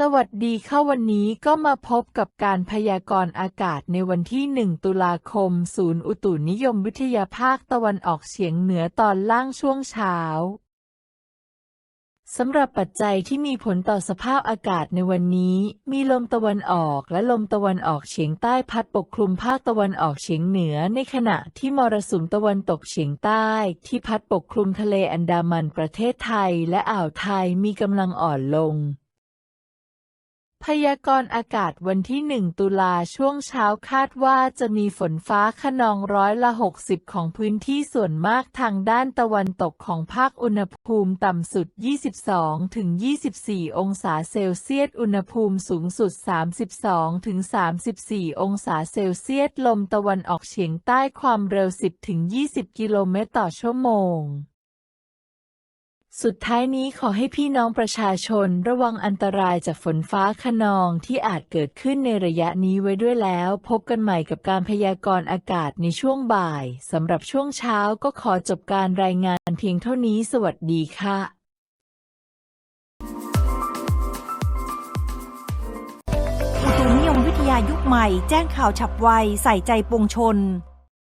สวัสดีค่ะวันนี้ก็มาพบกับการพยากรณ์อากาศในวันที่ 1 ตุลาคม ศูนย์อุตุนิยมวิทยาภาคตะวันออกเฉียงเหนือตอนล่างช่วงเช้า สำหรับปัจจัยที่มีผลต่อสภาพอากาศในวันนี้ มีลมตะวันออกและลมตะวันออกเฉียงใต้พัดปกคลุมภาคตะวันออกเฉียงเหนือ ในขณะที่มรสุมตะวันตกเฉียงใต้ ที่พัดปกคลุมทะเลอันดามันประเทศไทยและอ่าวไทยมีกำลังอ่อนลง พยากรณ์อากาศวันที่ 1 ตุลาช่วงเช้าคาดว่าจะมีฝนฟ้าขนองร้อยละ 60 ของพื้นที่ส่วนมากทางด้านตะวันตกของภาคอุณหภูมิต่ำสุด 22ถึง24 องศาเซลเซียส อุณหภูมิสูงสุด 32ถึง34 องศาเซลเซียส ลมตะวันออกเฉียงใต้ความเร็ว 10ถึง20 กิโลเมตรต่อชั่วโมง สุดท้ายนี้ขอให้พี่น้องประชาชนระวังอันตรายจากฝนฟ้าขนองที่อาจเกิดขึ้นในระยะนี้ไว้ด้วยแล้ว พบกันใหม่กับการพยากรณ์อากาศในช่วงบ่ายสำหรับช่วงเช้าก็ขอจบการรายงานเพียงเท่านี้สวัสดีค่ะอุตุนิยมวิทยายุคใหม่ แจ้งข่าวฉับไว ใส่ใจปวงชน